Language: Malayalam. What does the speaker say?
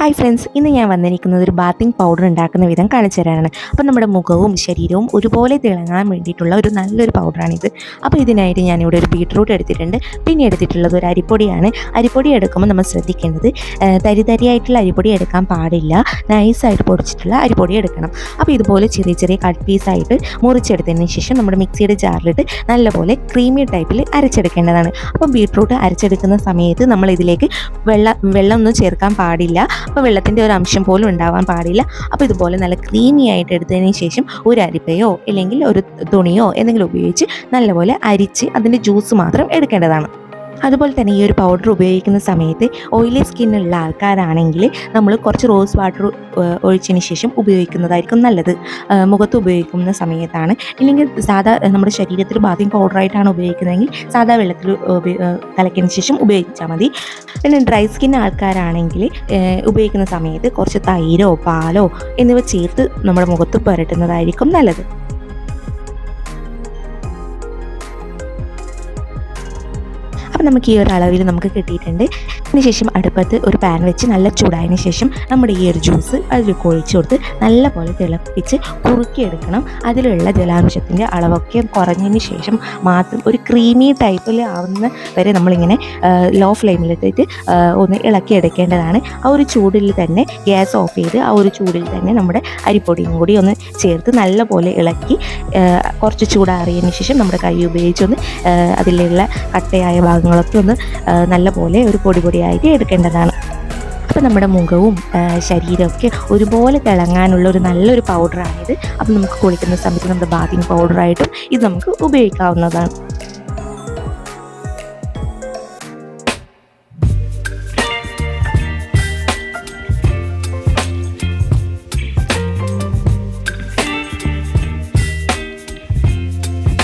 ഹായ് ഫ്രണ്ട്സ് ഇന്ന് ഞാൻ വന്നിരിക്കുന്നത് ഒരു ബാത്തിങ് പൗഡർ ഉണ്ടാക്കുന്ന വിധം കാണിച്ചു തരാനാണ്. അപ്പോൾ നമ്മുടെ മുഖവും ശരീരവും ഒരുപോലെ തിളങ്ങാൻ വേണ്ടിയിട്ടുള്ള ഒരു നല്ലൊരു പൗഡറാണിത് അപ്പോൾ ഇതിനായിട്ട് ഞാനിവിടെ ഒരു ബീട്രൂട്ട് എടുത്തിട്ടുണ്ട്. പിന്നെ എടുത്തിട്ടുള്ളത് ഒരു അരിപ്പൊടിയാണ്. അരിപ്പൊടി എടുക്കുമ്പോൾ നമ്മൾ ശ്രദ്ധിക്കേണ്ടത് തരിതരിയായിട്ടുള്ള തരി തരിയായിട്ടുള്ള അരിപ്പൊടി എടുക്കാൻ പാടില്ല. നൈസായിട്ട് പൊടിച്ചിട്ടുള്ള അരിപ്പൊടി എടുക്കണം. അപ്പോൾ ഇതുപോലെ ചെറിയ ചെറിയ കട്ട് പീസായിട്ട് മുറിച്ചെടുത്തതിന് ശേഷം നമ്മുടെ മിക്സിയുടെ ജാറിലിട്ട് നല്ലപോലെ ക്രീമി ടൈപ്പിൽ അരച്ചെടുക്കേണ്ടതാണ്. അപ്പോൾ ബീട്രൂട്ട് അരച്ചെടുക്കുന്ന സമയത്ത് നമ്മൾ ഇതിലേക്ക് വെള്ളം വെള്ളമൊന്നും ചേർക്കാൻ പാടില്ല. അപ്പോൾ വെള്ളത്തിന്റെ ഒരു അംശം പോലും ഉണ്ടാവാൻ പാടില്ല. അപ്പോൾ ഇതുപോലെ നല്ല ക്രീമി ആയിട്ട് എടുത്തതിന് ശേഷം ഒരു അരിപ്പയോ അല്ലെങ്കിൽ ഒരു തുണിയോ എന്തെങ്കിലും ഉപയോഗിച്ച് നല്ലപോലെ അരിച്ച് അതിന്റെ ജ്യൂസ് മാത്രം എടുക്കേണ്ടതാണ്. അതുപോലെ തന്നെ ഈ ഒരു പൗഡർ ഉപയോഗിക്കുന്ന സമയത്ത് ഓയിലി സ്കിന്നുള്ള ആൾക്കാരാണെങ്കിൽ നമ്മൾ കുറച്ച് റോസ് വാട്ടർ ഒഴിച്ചതിന് ശേഷം ഉപയോഗിക്കുന്നതായിരിക്കും നല്ലത്. മുഖത്ത് ഉപയോഗിക്കുന്ന സമയത്താണ്. ഇല്ലെങ്കിൽ സാധാ നമ്മുടെ ശരീരത്തിൽ ബാധിയും പൗഡറായിട്ടാണ് ഉപയോഗിക്കുന്നതെങ്കിൽ സാധാ വെള്ളത്തിൽ കലക്കിയതിന് ശേഷം ഉപയോഗിച്ചാൽ മതി. പിന്നെ ഡ്രൈ സ്കിൻ ആൾക്കാരാണെങ്കിൽ ഉപയോഗിക്കുന്ന സമയത്ത് കുറച്ച് തൈരോ പാലോ എന്നിവ ചേർത്ത് നമ്മുടെ മുഖത്ത് പുരട്ടുന്നതായിരിക്കും നല്ലത്. അപ്പം നമുക്ക് ഈ ഒരു അളവിൽ നമുക്ക് കിട്ടിയിട്ടുണ്ട്. അതിനുശേഷം അടുപ്പത്ത് ഒരു പാൻ വെച്ച് നല്ല ചൂടായതിനു ശേഷം നമ്മുടെ ഈ ഒരു ജ്യൂസ് അതിലേക്ക് ഒഴിച്ചു കൊടുത്ത് നല്ല പോലെ തിളപ്പിച്ച് കുറുക്കിയെടുക്കണം. അതിലുള്ള ജലാംശത്തിന്റെ അളവൊക്കെ കുറഞ്ഞതിന് ശേഷം മാത്രം ഒരു ക്രീമി ടൈപ്പിൽ ആവുന്ന വരെ നമ്മളിങ്ങനെ ലോ ഫ്ലെയിമിലിട്ടിട്ട് ഒന്ന് ഇളക്കിയെടുക്കേണ്ടതാണ് ആ ഒരു ചൂടിൽ തന്നെ ഗ്യാസ് ഓഫ് ചെയ്ത് ആ ഒരു ചൂടിൽ തന്നെ നമ്മുടെ അരിപ്പൊടിയും കൂടി ഒന്ന് ചേർത്ത് നല്ലപോലെ ഇളക്കി കുറച്ച് ചൂടാറിയതിന് ശേഷം നമ്മുടെ കൈ ഉപയോഗിച്ചൊന്ന് അതിലുള്ള കട്ടയായ ഭാഗങ്ങളൊക്കെ ഒന്ന് നല്ല നല്ലപോലെ ഒരു പൊടി പൊടിയായിട്ട് എടുക്കേണ്ടതാണ്. അപ്പോൾ നമ്മുടെ മുഖവും ശരീരമൊക്കെ ഒരുപോലെ തിളങ്ങാനുള്ള ഒരു നല്ലൊരു പൗഡറാണിത് അപ്പോൾ നമുക്ക് കുളിക്കുന്ന സമയത്ത് നമ്മുടെ ബാത്തിങ് പൗഡറായിട്ടും ഇത് നമുക്ക് ഉപയോഗിക്കാവുന്നതാണ്.